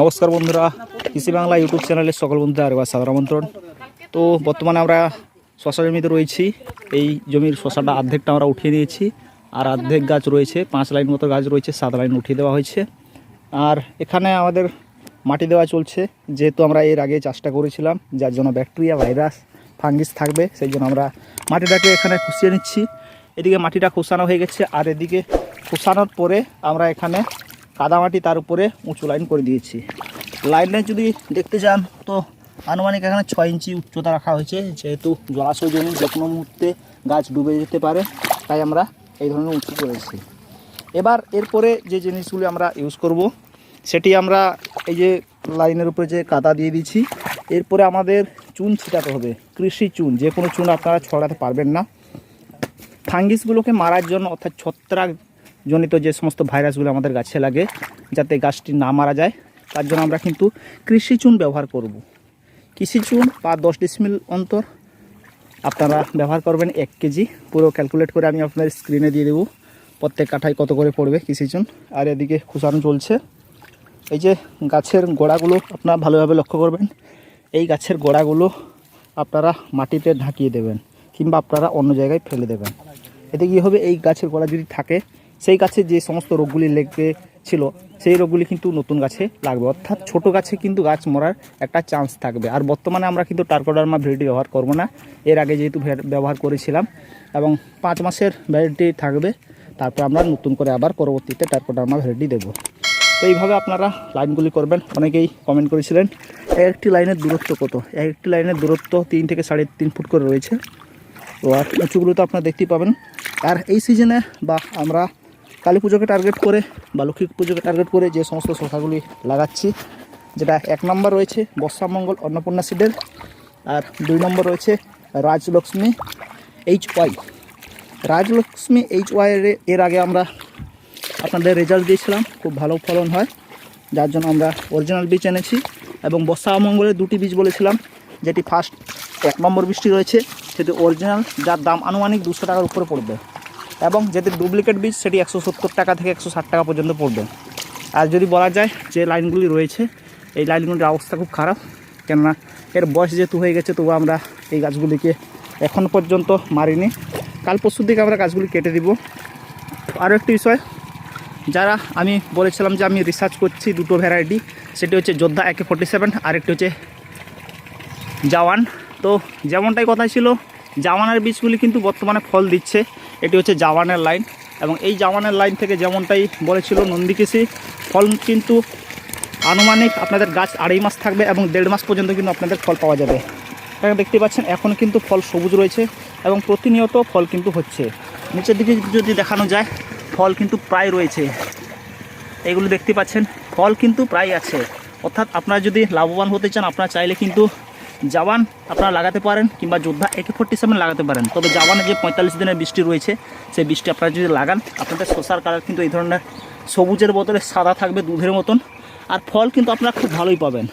নমস্কার বন্ধুরা, কৃষি বাংলা ইউটিউব চ্যানেলের সকল বন্ধুদের আরেকবার সাদর আমন্ত্রণ। তো বর্তমানে আমরা শশা জমিতে রয়েছি, এই জমির শশাটা অর্ধেকটা আমরা উঠিয়ে নিয়েছি, আর অর্ধেক গাছ রয়েছে, পাঁচ লাইন মতো গাছ রয়েছে, সাত লাইন উঠিয়ে দেওয়া হয়েছে। আর এখানে আমাদের মাটি দেওয়া চলছে, যেহেতু আমরা এর আগে চাষটা করেছিলাম, যার জন্য ব্যাকটেরিয়া, ভাইরাস, ফাঙ্গিস থাকবে, সেই জন্য আমরা মাটিটাকে এখানে খুশিয়ে নিচ্ছি। এদিকে মাটিটা খোসানো হয়ে গেছে, আর এদিকে খোসানোর পরে আমরা এখানে কাদামাটি তার উপরে উঁচু লাইন করে দিয়েছি। লাইনে যদি দেখতে চান তো আনুমানিক এখানে ছয় ইঞ্চি উচ্চতা রাখা হয়েছে। যেহেতু জলাশয় জমি, যে কোনো মুহূর্তে গাছ ডুবে যেতে পারে, তাই আমরা এই ধরনের উঁচু করেছি। এবার এরপরে যে জিনিসগুলি আমরা ইউজ করব, সেটি আমরা এই যে লাইনের উপরে যে কাদা দিয়ে দিচ্ছি এরপরে আমাদের চুন ছিটাতে হবে। কৃষি চুন, যে কোনো চুন আপনারা ছড়াতে পারবেন না। ফাঙ্গিসগুলোকে মারার জন্য অর্থাৎ ছত্রাক জনিত যে সমস্ত ভাইরাসগুলো আমাদের গাছে লাগে যাতে গাছটি না মারা যায়, তার জন্য আমরা কিন্তু কৃষি চুন ব্যবহার করব। কৃষি চুন বা দশ ডিসমিল অন্তর আপনারা ব্যবহার করবেন এক কেজি। পুরো ক্যালকুলেট করে আমি আপনাদের স্ক্রিনে দিয়ে দেবো প্রত্যেক কাঠায় কত করে পড়বে কৃষি চুন। আর এদিকে খুশানো চলছে। এই যে গাছের গোড়াগুলো আপনারা ভালোভাবে লক্ষ্য করবেন। এই গাছের গোড়াগুলো আপনারা মাটিতে ঢাকিয়ে দেবেন কিংবা আপনারা অন্য জায়গায় ফেলে দেবেন। এতে কী হবে? এই গাছের গোড়া যদি থাকে সেই গাছে যে সমস্ত রোগগুলি লেগে ছিল, সেই রোগগুলি কিন্তু নতুন গাছে লাগবে। অর্থাৎ ছোট গাছে কিন্তু গাছ মরার একটা চান্স থাকবে। আর বর্তমানে আমরা কিন্তু টার্কোডার্মা ভ্যারাইটি ব্যবহার করব না। এর আগে যেহেতু ব্যবহার করেছিলাম এবং পাঁচ মাসের ভ্যারাইটি থাকবে, তারপর আমরা নতুন করে আবার পরবর্তীতে টার্কোডার্মা ভ্যারাইটি দেবো। তো এইভাবে আপনারা লাইনগুলি করবেন। অনেকেই কমেন্ট করেছিলেন এক একটি লাইনের দূরত্ব কত? এক একটি লাইনের দূরত্ব তিন থেকে সাড়ে তিন ফুট করে রয়েছে। তো আর উঁচুগুলো তো আপনারা দেখতেই পাবেন। আর এই সিজনে বা আমরা কালী পুজোকে টার্গেট করে বা লক্ষ্মী পুজোকে টার্গেট করে যে সমস্ত শশাগুলি লাগাচ্ছি, যেটা এক নম্বর রয়েছে বর্ষামঙ্গল অন্নপূর্ণা সিডের, আর দুই নম্বর রয়েছে Rajlakshmi H Y Rajlakshmi H Y এর আগে আমরা আপনাদের রেজাল্ট দিয়েছিলাম, খুব ভালো ফলন হয়, যার জন্য আমরা অরিজিনাল বীজ এনেছি, এবং বর্ষা মঙ্গলের দুটি বীজ বলেছিলাম, যেটি ফার্স্ট এক নম্বর বৃষ্টি রয়েছে, সেটি অরিজিনাল যার দাম আনুমানিক দুশো টাকার উপরে পড়বে। এবং যেটি ডুপ্লিকেট বীজ সেটি একশো সত্তর টাকা থেকে একশো ষাট টাকা পর্যন্ত পড়বে। আর যদি বলা যায় যে লাইনগুলি রয়েছে, এই লাইনগুলির অবস্থা খুব খারাপ, কেননা এর বয়স যেহেতু হয়ে গেছে তবু আমরা এই গাছগুলিকে এখন পর্যন্ত মারিনি। কাল পরশুর দিকে আমরা গাছগুলি কেটে দিব। আরও একটি বিষয়, যারা আমি বলেছিলাম যে আমি রিসার্চ করছি দুটো ভ্যারাইটি সেটি হচ্ছে যোদ্ধা একে ফোর্টি সেভেন আরেকটি হচ্ছে জাওয়ান। তো যেমনটাই কথা ছিল জাওয়ানের বীজগুলি কিন্তু বর্তমানে ফল দিচ্ছে। এটি হচ্ছে জাওয়ানের লাইন এবং এই জাওয়ানের লাইন থেকে যেমনটাই বলেছিল নন্দিকেশি ফল কিন্তু আনুমানিক আপনাদের গাছ আড়াই মাস থাকবে এবং দেড় মাস পর্যন্ত কিন্তু আপনাদের ফল পাওয়া যাবে। এখানে দেখতে পাচ্ছেন, এখন কিন্তু ফল সবুজ রয়েছে এবং প্রতিনিয়ত ফল কিন্তু হচ্ছে। নিচের দিকে যদি দেখানো যায়, ফল কিন্তু প্রায় রয়েছে। এগুলো দেখতে পাচ্ছেন, ফল কিন্তু প্রায় আছে। অর্থাৎ আপনারা যদি লাভবান হতে চান, আপনারা চাইলে কিন্তু জাওয়ান আপনারা লাগাতে পারেন কিংবা যোদ্ধা একে ফোর্টি সেভেন লাগাতে পারেন। তবে জাওয়ানে যে পঁয়তাল্লিশ দিনের বৃষ্টি রয়েছে, সেই বৃষ্টি আপনারা যদি লাগান, আপনাদের শসার কালার কিন্তু এই ধরনের সবুজের বদলে সাদা থাকবে দুধের মতন, আর ফল কিন্তু আপনারা খুব ভালোই পাবেন।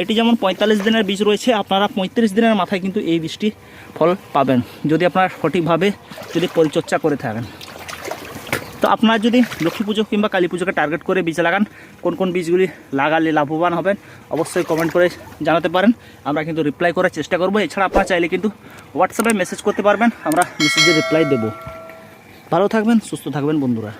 এটি যেমন পঁয়তাল্লিশ দিনের বীজ রয়েছে, আপনারা পঁয়ত্রিশ দিনের মাথায় কিন্তু এই বৃষ্টি ফল পাবেন, যদি আপনারা সঠিকভাবে যদি পরিচর্যা করে থাকেন। তো আপনারা যদি লক্ষ্মী পুজো কিংবা কালী পুজোকে টার্গেট করে বীজ লাগান, কোন কোন বীজগুলি লাগালে লাভবান হবেন, অবশ্যই কমেন্ট করে জানাতে পারেন। আমরা কিন্তু রিপ্লাই করার চেষ্টা করব। এছাড়া আপনারা চাইলে কিন্তু হোয়াটসঅ্যাপে মেসেজ করতে পারবেন, আমরা মেসেজে রিপ্লাই দেবো। ভালো থাকবেন, সুস্থ থাকবেন বন্ধুরা।